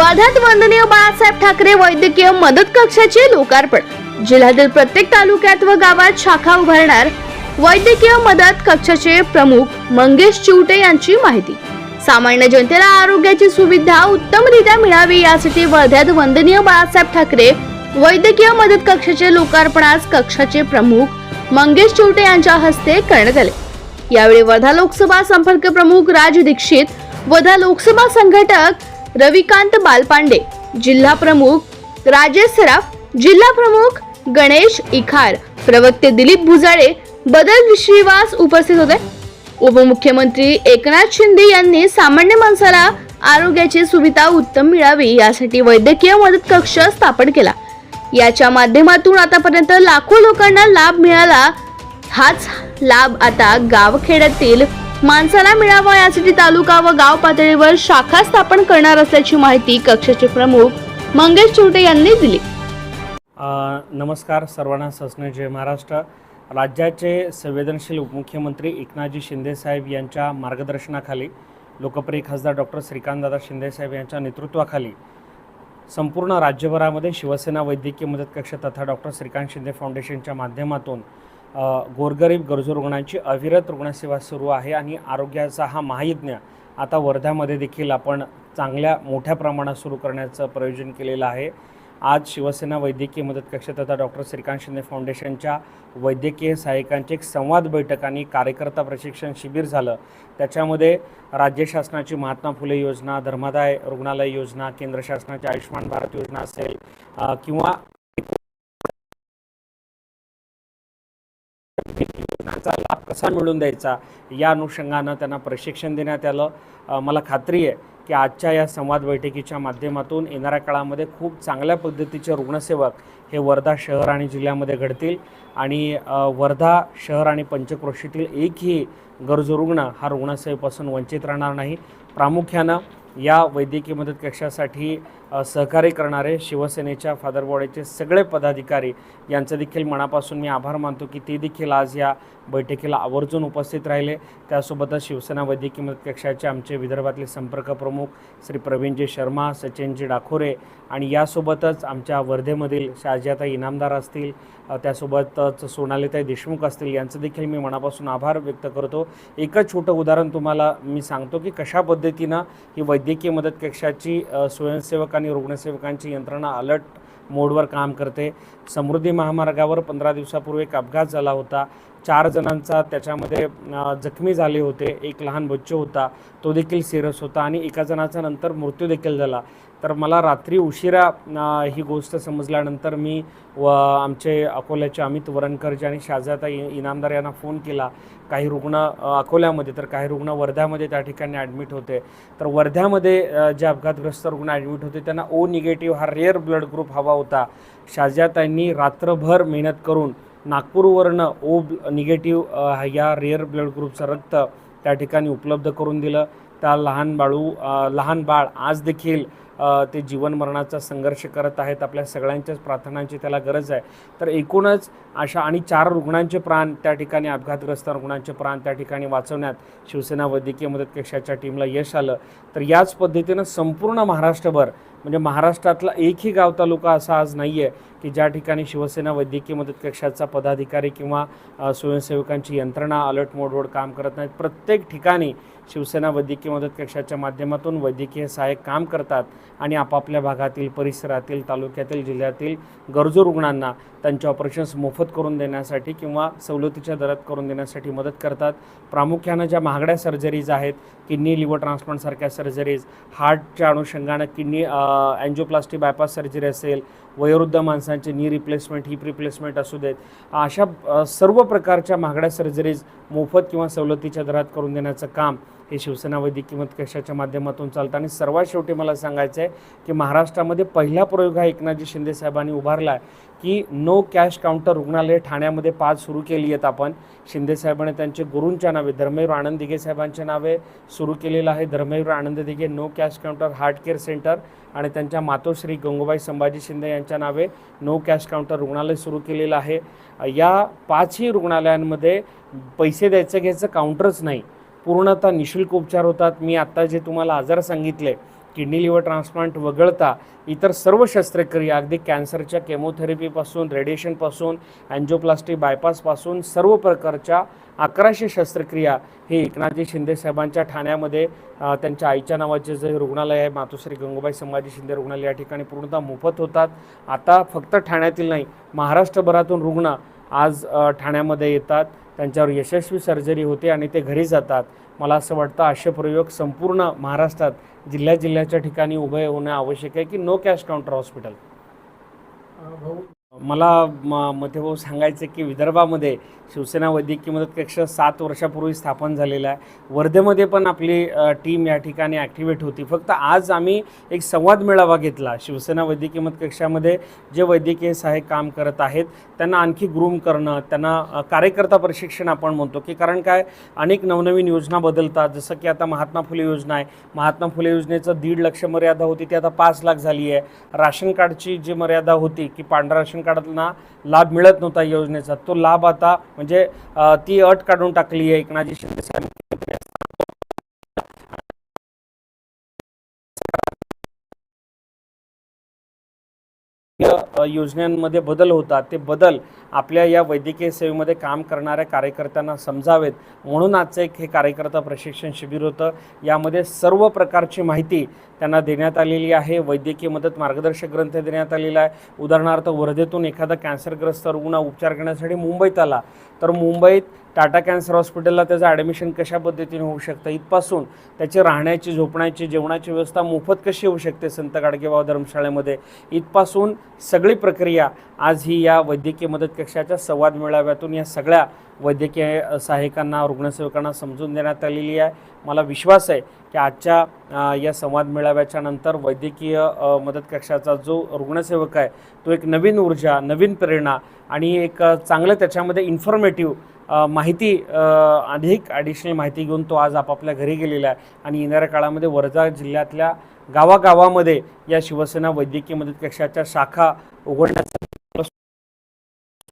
वर्ध्यात वंदनीय बाळासाहेब ठाकरे वैद्यकीय मदत कक्षाचे लोकार्पण. जिल्ह्यातील प्रत्येक तालुक्यात व गावात शाखा उभारणार वैद्यकीय मदत कक्षाचे प्रमुख मंगेश चिवटे यांची माहिती. सामान्य जनतेला आरोग्याची सुविधा उत्तमरित्या मिळावी यासाठी वर्ध्यात वंदनीय बाळासाहेब ठाकरे वैद्यकीय मदत कक्षाचे लोकार्पणास कक्षाचे प्रमुख मंगेश चिवटे यांच्या हस्ते करण्यात आले. यावेळी वर्धा लोकसभा संपर्क प्रमुख राज दीक्षित वर्धा लोकसभा संघटक रविकांत बालपांडे जिल्हा प्रमुख राजेश सराफ जिल्हा प्रमुख गणेश इखार प्रवक्ते दिलीप भुजाळे बदल श्रीवास उपस्थित होते. उपमुख्यमंत्री एकनाथ शिंदे यांनी सामान्य माणसाला आरोग्याची सुविधा उत्तम मिळावी यासाठी वैद्यकीय मदत कक्ष स्थापन केला. याच्या माध्यमातून आतापर्यंत लाखो लोकांना लाभ मिळाला. हाच लाभ आता गावखेड्यातील माणसाला मिळावा यासाठी तालुका व गाव पातळीवर शाखा स्थापन करणार असल्याची माहिती कक्षाचे प्रमुख मंगेश चोटे यांनी दिली. नमस्कार सर्वांना ससने जय महाराष्ट्र. राज्याचे संवेदनशील उपमुख्यमंत्री एकनाथजी शिंदेसाहेब यांच्या मार्गदर्शनाखाली लोकप्रिय खासदार डॉक्टर श्रीकांतदादा शिंदेसाहेब यांच्या नेतृत्वाखाली संपूर्ण राज्यभरामध्ये शिवसेना वैद्यकीय मदत कक्ष तथा डॉक्टर श्रीकांत शिंदे फाउंडेशनच्या माध्यमातून गोरगरीब गरजू रुग्णांची अविरत रुग्णसेवा सुरू आहे आणि आरोग्याचा हा महायज्ञ आता वर्ध्यामध्ये देखील आपण चांगल्या मोठ्या प्रमाणात सुरू करण्याचं प्रयोजन केलेलं आहे. आज शिवसेना वैद्यकीय मदत कक्ष तथा डॉक्टर श्रीकांत शिंदे फाउंडेशनच्या वैद्यकीय सहाय्यकांची एक संवाद बैठक आणि कार्यकर्ता प्रशिक्षण शिबिर झालं. त्याच्यामध्ये राज्य शासनाची महात्मा फुले योजना धर्मादाय रुग्णालय योजना केंद्र शासनाची आयुष्यमान भारत योजना असेल किंवा योजनांचा लाभ कसा मिळून द्यायचा या अनुषंगानं त्यांना प्रशिक्षण देण्यात आलं. मला खात्री आहे की आजच्या या संवाद बैठकीच्या माध्यमातून येणाऱ्या काळामध्ये खूप चांगल्या पद्धतीचे रुग्णसेवक हे वर्धा शहर आणि जिल्ह्यामध्ये घडतील आणि वर्धा शहर आणि पंचक्रोशीतील एकही गरजू रुग्ण हा रुग्णसेवेपासून वंचित राहणार नाही. प्रामुख्यानं या वैद्यकीय मदत कक्षासाठी सहकार्य करणारे शिवसेनेच्या फादर बॉडीचे सगळे पदाधिकारी यांचं देखील मनापासून मी आभार मानतो की ते देखील आज या बैठकीला आवर्जून उपस्थित राहिले. त्यासोबतच शिवसेना वैद्यकीय मदत कक्षाचे आमचे विदर्भातले संपर्क प्रमुख श्री प्रवीणजी शर्मा सचिनजी डाखोरे आणि यासोबतच आमच्या वर्धेमधील शाहजियाताई इनामदार असतील त्यासोबतच सोनालीताई देशमुख असतील यांचं देखील मी मनापासून आभार व्यक्त करतो. एकच छोटं उदाहरण तुम्हाला मी सांगतो की कशा पद्धतीनं ही वैद्यकीय मदत कक्षाची स्वयंसेवक आणि रुग्णसेवकांची यंत्रणा अलर्ट मोडवर काम करते. समृद्धी महामार्गावर पंधरा दिवसापूर्वी एक अपघात झाला होता. चार जणांचा त्याच्यामध्ये जखमी झाले होते. एक लहान बच्चू होता. तो देखील सिरियस होता आणि एका जणाचा नंतर मृत्यू देखील झाला. तर मला रात्री उशिरा ही गोष्ट समजल्यानंतर मी व आमचे अकोल्याचे अमित वरणकरजी आणि शाजाता इनामदार यांना फोन केला. काही रुग्ण अकोल्यामध्ये तर काही रुग्ण वर्ध्यामध्ये त्या ठिकाणी ॲडमिट होते. तर वर्ध्यामध्ये जे अपघातग्रस्त रुग्ण ॲडमिट होते त्यांना ओ निगेटिव्ह हा रेअर ब्लड ग्रुप हवा होता. शाजाताईंनी रात्रभर मेहनत करून नागपूरवरनं ओ निगेटिव्ह या रेअर ब्लड ग्रुपचं रक्त त्या ठिकाणी उपलब्ध करून दिलं. त्या लहान बाळू लहान बाळ आज देखील ते जीवन मरणाचा संघर्ष करत आहेत आपल्या सगळ्यांच्याच प्रार्थनांची त्याला गरज आहे. तर एकूणच अशा आणि चार रुग्णांचे प्राण त्या ठिकाणी अपघातग्रस्त रुग्णांचे प्राण त्या ठिकाणी वाचवण्यात शिवसेना वैद्यकीय मदत कक्षाच्या टीमला यश आलं. तर याच पद्धतीनं संपूर्ण महाराष्ट्रभर म्हणजे महाराष्ट्रातला एकही गाव तालुका असा आज नाही आहे की ज्या ठिकाणी शिवसेना वैद्यकीय मदत कक्षाचा पदाधिकारी किंवा स्वयंसेवकांची यंत्रणा अलर्ट मोडवर काम करत नाहीत. प्रत्येक ठिकाणी शिवसेना वैद्यकीय मदत कक्षाच्या माध्यमातून वैद्यकीय सहाय्यक काम करतात आणि आपापल्या भागातील परिसरातील तालुक्यातील जिल्ह्यातील गरजू रुग्णांना त्यांचे ऑपरेशन्स मोफत करून देण्यासाठी किंवा सवलतीच्या दरात करून देण्यासाठी मदत करतात. प्रामुख्यानं ज्या महागड्या सर्जरीज आहेत किडनी लिव्हर ट्रान्सप्लांटसारख्या सर्जरीज हार्टच्या अनुषंगानं किडनी अँजिओप्लास्टी बायपास सर्जरी असेल वयोवृद्ध माणसांचे नी रिप्लेसमेंट हिप रिप्लेसमेंट असू देत अशा सर्व प्रकारच्या महागड्या सर्जरीज मोफत किंवा सवलतीच्या दरात करून देण्याचं काम हे शिवसेना किंमत कशाच्या माध्यमातून चालतं. आणि सर्वात शेवटी मला सांगायचं आहे की महाराष्ट्रामध्ये पहिला प्रयोग हा एकनाथजी शिंदे साहेबांनी उभारला आहे की नो कॅश काउंटर रुग्णालय ठाण्यामध्ये पाच सुरू केली आहेत आपण. शिंदे साहेबांनी त्यांचे गुरूंच्या नावे धर्मेवर आनंद दिघे साहेबांच्या नावे सुरू केलेलं आहे. Dharmaveer Anand Dighe no cash counter heart care centre आणि त्यांच्या मातोश्री गंगूबाई संभाजी शिंदे यांच्या नावे नो कॅश काउंटर रुग्णालय सुरू केलेलं आहे. या पाचही रुग्णालयांमध्ये पैसे द्यायचं घ्यायचं काउंटरच नाही. पूर्णतः निशुल्क उपचार होतात. मी आत्ता जे तुम्हाला आजार सांगितले किडनी लिव्हर ट्रान्सप्लांट वगळता इतर सर्व शस्त्रक्रिया अगदी कॅन्सरच्या केमोथेरपीपासून रेडिएशनपासून अँजिओप्लास्टी बायपासपासून सर्व प्रकारच्या अकराशे शस्त्रक्रिया हे एकनाथजी शिंदे साहेबांच्या ठाण्यामध्ये त्यांच्या आईच्या नावाचे जे रुग्णालय आहे मातोश्री गंगूबाई संभाजी शिंदे रुग्णालय या ठिकाणी पूर्णतः मोफत होतात. आता फक्त ठाण्यातील नाही महाराष्ट्रभरातून रुग्ण आज ठाण्यामध्ये येतात. त्यांच्यावर यशस्वी सर्जरी होते आणि ते घरी जातात. मला असं वाटतं असे प्रयोग संपूर्ण महाराष्ट्रात जिल्ह्या जिल्ह्याच्या ठिकाणी उभे होणं आवश्यक आहे की नो कॅश काउंटर हॉस्पिटल मला म मध्यभाऊ सांगायचं की विदर्भामध्ये शिवसेना वैद्यकीय मदत कक्ष सात वर्षापूर्वी स्थापन झालेला आहे. वर्धेमध्ये पण आपली टीम या ठिकाणी ॲक्टिवेट होती. फक्त आज आम्ही एक संवाद मेळावा घेतला शिवसेना वैद्यकीय मदत कक्षामध्ये जे वैद्यकीय सहाय्यक काम करत आहेत त्यांना आणखी ग्रूम करणं त्यांना कार्यकर्ता प्रशिक्षण आपण म्हणतो की कारण काय? अनेक नवनवीन योजना बदलतात. जसं की आता महात्मा फुले योजना आहे. महात्मा फुले योजनेचं दीड लक्ष मर्यादा होती ती आता पाच लाख झाली आहे. राशन कार्डची जी मर्यादा होती की पांढरा राशन कार्डांना लाभ मिळत नव्हता योजनेचा. तो लाभ आता म्हणजे ती अट काढून टाकली आहे एकनाथजी शिंदे साहेब. योजनांमध्ये बदल होतात. ते बदल आपल्या या वैद्यकीय सेवेमध्ये काम करणाऱ्या कार्यकर्त्यांना समजावेत. म्हणून आजचं एक हे कार्यकर्ता प्रशिक्षण शिबिर होतं. यामध्ये सर्व प्रकारची माहिती त्यांना देण्यात आलेली आहे. वैद्यकीय मदत मार्गदर्शक ग्रंथ देण्यात आलेला आहे. उदाहरणार्थ वर्धेतून एखादा कॅन्सरग्रस्त रुग्ण उपचार करण्यासाठी मुंबईत आला. तर मुंबईत टाटा कॅन्सर हॉस्पिटलला त्याचं ॲडमिशन कशा पद्धतीने होऊ शकतं? इथपासून त्याची राहण्याची झोपण्याची जेवणाची व्यवस्था मोफत कशी होऊ शकते संत गाडगेबाव धर्मशाळेमध्ये? इथपासून सगळी प्रक्रिया आज ही या वैद्यकीय मदत कक्षाच्या संवाद मेळाव्यातून या सगळ्या वैद्यकीय सहाय्यकांना रुग्णसेवकांना समजून देण्यात आलेली आहे. मला विश्वास आहे की आजच्या या संवाद मेळाव्याच्या नंतर वैद्यकीय मदत कक्षाचा जो रुग्णसेवक आहे तो एक नवीन ऊर्जा नवीन प्रेरणा आणि एक चांगलं त्याच्यामध्ये इन्फॉर्मेटिव्ह माहिती अधिक ॲडिशनल माहिती घेऊन तो आज आपापल्या घरी गेलेला आहे. आणि येणाऱ्या काळामध्ये वर्धा जिल्ह्यातल्या गावागावामध्ये या शिवसेना वैद्यकीय मदत कक्षाच्या शाखा उघडण्याचा